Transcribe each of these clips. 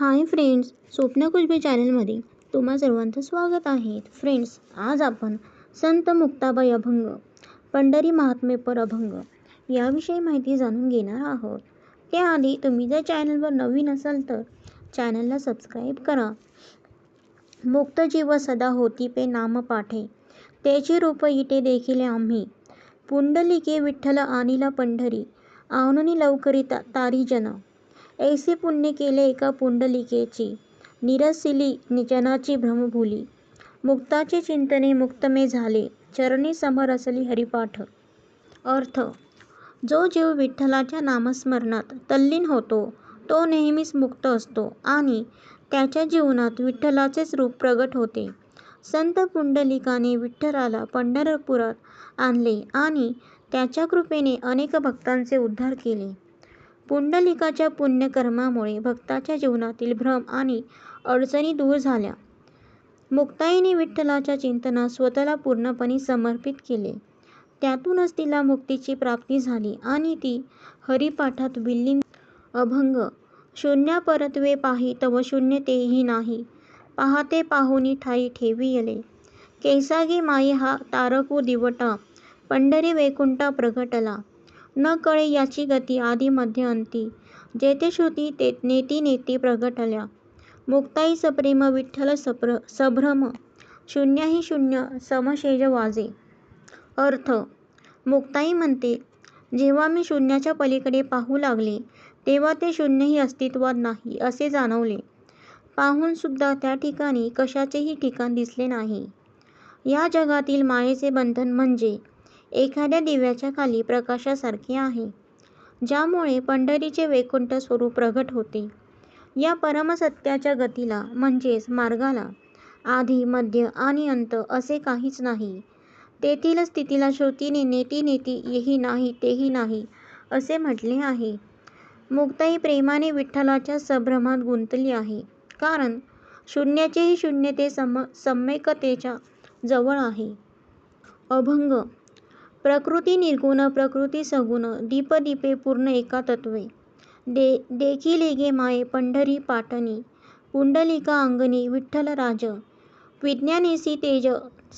Hi friends स्वप्न कुलबी चॅनलमध्ये तुम्हा सर्वांचं स्वागत आहे. फ्रेंड्स आज आपण संत मुक्ताबाई अभंग पंढरी महात्मेपर अभंग याविषयी माहिती जाणून घेणार आहोत. त्याआधी तुम्ही जर चॅनलवर नवीन असाल तर चॅनलला सबस्क्राईब करा. मुक्त जीव सदा होती पे नाम पाठे. त्याची रूप इटे देखील आम्ही. पुंडलिके विठ्ठल आणिला पंढरी. आवनुनी लवकरी ता तारी जन ऐसे पुण्य केले एका पुंडलिकेची. निरसिली निजनाची भ्रमभुली मुक्ताचे चिंतने मुक्तमे झाले. चरणी समर असली हरिपाठ. अर्थ. जो जीव विठ्ठलाच्या नामस्मरणात तल्लीन होतो तो नेहमीच मुक्त असतो आणि त्याच्या जीवनात विठ्ठलाचेच रूप प्रगट होते. संत पुंडलिकाने विठ्ठलाला पंढरपुरात आणले आणि त्याच्या कृपेने अनेक भक्तांचे उद्धार केले. पुंडलिकाच्या पुण्यकर्मामुळे भक्ताच्या जीवनातील भ्रम आणि अडचणी दूर झाल्या. मुक्ताईने विठ्ठलाच्या चिंतनात स्वतःला पूर्णपणे समर्पित केले. त्यातूनच तिला मुक्तीची प्राप्ती झाली आणि ती हरिपाठात विलीन अभंग शून्या परत्वे पाही तव शून्य तेही नाही पाहते पाहुनी ठाई येले. कैसागे माये हा तारकू दिवटा पंढरी वैकुंठा प्रगटला. न कळे याची गती आधी मध्य अंती. जेथे श्रुती ते नेती नेती प्रगटल्या मुक्ताई सप्रेम विठ्ठल सप्र सभ्रम शून्याही शून्य समशेज वाजे. अर्थ. मुक्ताई म्हणते जेव्हा मी शून्याच्या पलीकडे पाहू लागले तेव्हा ते शून्यही अस्तित्वात नाही असे जाणवले. पाहून सुद्धा त्या ठिकाणी कशाचेही ठिकाण दिसले नाही. या जगातील मायेचे बंधन म्हणजे एखाद्या दिव्याच्या खाली प्रकाशासारखे आहे ज्यामुळे पंढरीचे वैकुंठ स्वरूप प्रगट होते. या परमसत्याच्या गतीला म्हणजेच मार्गाला आधी मध्य आणि अंत असे काहीच नाही. तेथील स्थितीला श्रुतीने नेती नेती येही नाही तेही नाही असे म्हटले आहे. मुक्ताई प्रेमाने विठ्ठलाच्या संभ्रमात गुंतली आहे कारण शून्याचेही शून्य ते सम सम्यकतेच्या जवळ आहे. अभंग प्रकृती निर्गुण प्रकृती सगुण दीप दीपे पूर्ण एका तत्वे. दे देखील गे माये पंढरी पाटणी पुंडलिका अंगणी विठ्ठल राज. विज्ञानेसी तेज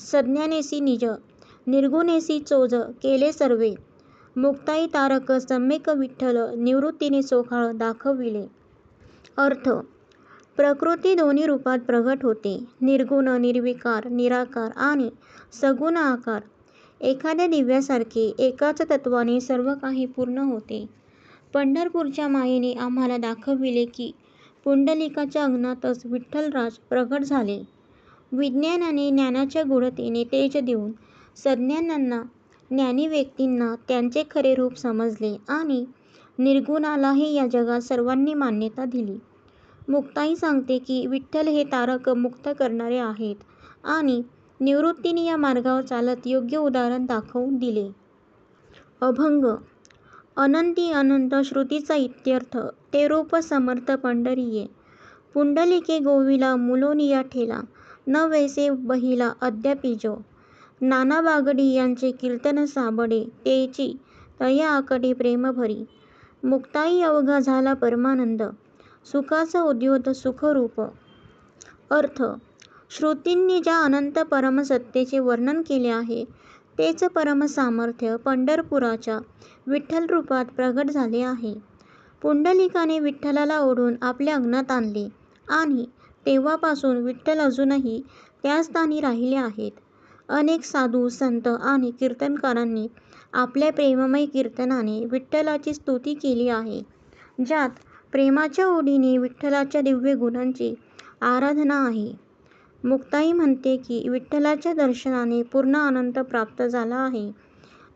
सज्ञानेसी निज निर्गुणेसी चोज केले सर्वे. मुक्ताई तारक सम्यक विठ्ठल निवृत्तीने सोखाळ दाखविले. अर्थ प्रकृती दोन्ही रूपात प्रगट होते. निर्गुण निर्विकार निराकार आणि सगुण आकार एखाद्या दिव्यासारखे एकाच तत्वाने सर्व काही पूर्ण होते. पंढरपूरच्या मायेने आम्हाला दाखविले की पुंडलिकाच्या अंगणातच विठ्ठलराज प्रगट झाले. विज्ञानाने ज्ञानाच्या गूढतेने तेज देऊन सज्ञानांना ज्ञानी व्यक्तींना त्यांचे खरे रूप समजले आणि निर्गुणालाही या जगात सर्वांनी मान्यता दिली. मुक्ताई सांगते की विठ्ठल हे तारक मुक्त करणारे आहेत आणि निवृत्तीने या मार्गावर चालत योग्य उदाहरण दाखवून दिले. अभंग. अनंती अनंत श्रुतीचा इत्यर्थ ते रूप समर्थ पंढरीये. पुंडलिके गोविला मुलोनिया ठेला. न वैसे बहिला अद्यापिजो. नाना बागडी यांचे कीर्तन साबडे. तेची तया आकडी प्रेम भरी मुक्ताई अवघा झाला परमानंद. सुखाचा उद्योत सुखरूप. अर्थ. श्रुतींनी ज्या अनंत परमसत्तेचे वर्णन केले आहे तेच परमसामर्थ्य पंढरपुराच्या विठ्ठल रूपात प्रगट झाले आहे. पुंडलिकाने विठ्ठलाला ओढून आपल्या अंगणात आणले आणि तेव्हापासून विठ्ठल अजूनही त्या स्थानी राहिले आहेत. अनेक साधू संत आणि कीर्तनकारांनी आपल्या प्रेममय कीर्तनाने विठ्ठलाची स्तुती केली आहे ज्यात प्रेमाच्या ओढीने विठ्ठलाच्या दिव्य गुणांची आराधना आहे. मुक्ताई म्हणते की विठ्ठलाच्या दर्शनाने पूर्ण आनंद प्राप्त झाला आहे.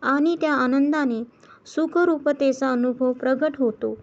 आणि त्या आनंदाने सुखरूपतेचा अनुभव प्रगट होतो.